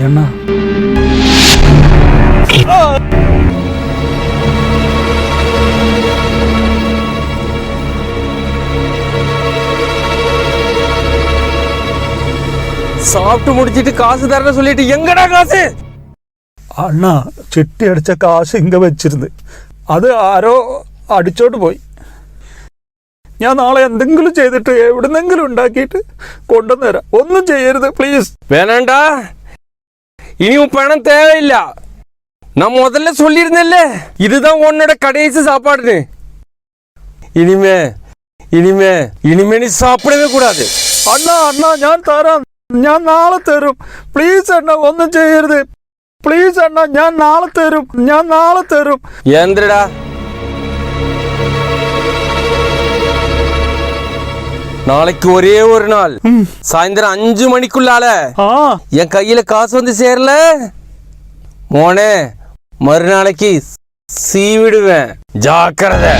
അതെണ്ണ சாப்பிட்டு முடிச்சிட்டு காசு தரல சொல்லிட்டு எங்கடா காசு അണ്ണാ ചിട്ടി അടിച്ച കാശ് ഇങ്ങ വെച്ചിരുന്നു. അത് ആരോ അടിച്ചോട്ട് പോയി. ഞാൻ നാളെ എന്തെങ്കിലും ചെയ്തിട്ട് എവിടുന്നെങ്കിലും ഉണ്ടാക്കിയിട്ട് കൊണ്ടുവന്നു തരാം. ഒന്നും ചെയ്യരുത് പ്ലീസ്. വേണണ്ട? இனி உன் பணம் தேவையில்ல நான் முதல்ல சொல்லியிருந்தேன்ல இதுதான் உன்னோட கடைசி சாப்பாடுன்னு இனிமே இனிமே இனிமே நீ சாப்பிடவே கூடாது അണ്ണാ അണ്ണാ ഞാൻ തരാം ഞാൻ നാളെ തരും പ്ലീസ് അണ്ണ ഒന്നും ചെയ്യരുത് പ്ലീസ് അണ്ണാ ഞാൻ നാളെ തരും ഞാൻ നാളെ തരും ஏந்திரடா நாளைக்கு ஒரே ஒரு நாள். சாயந்தரம் அஞ்சு மணிக்குள்ளால என் கையில காசு வந்து சேரல? மோனே மறுநாளைக்கு சீவிடுவேன் ஜாக்கிரதை.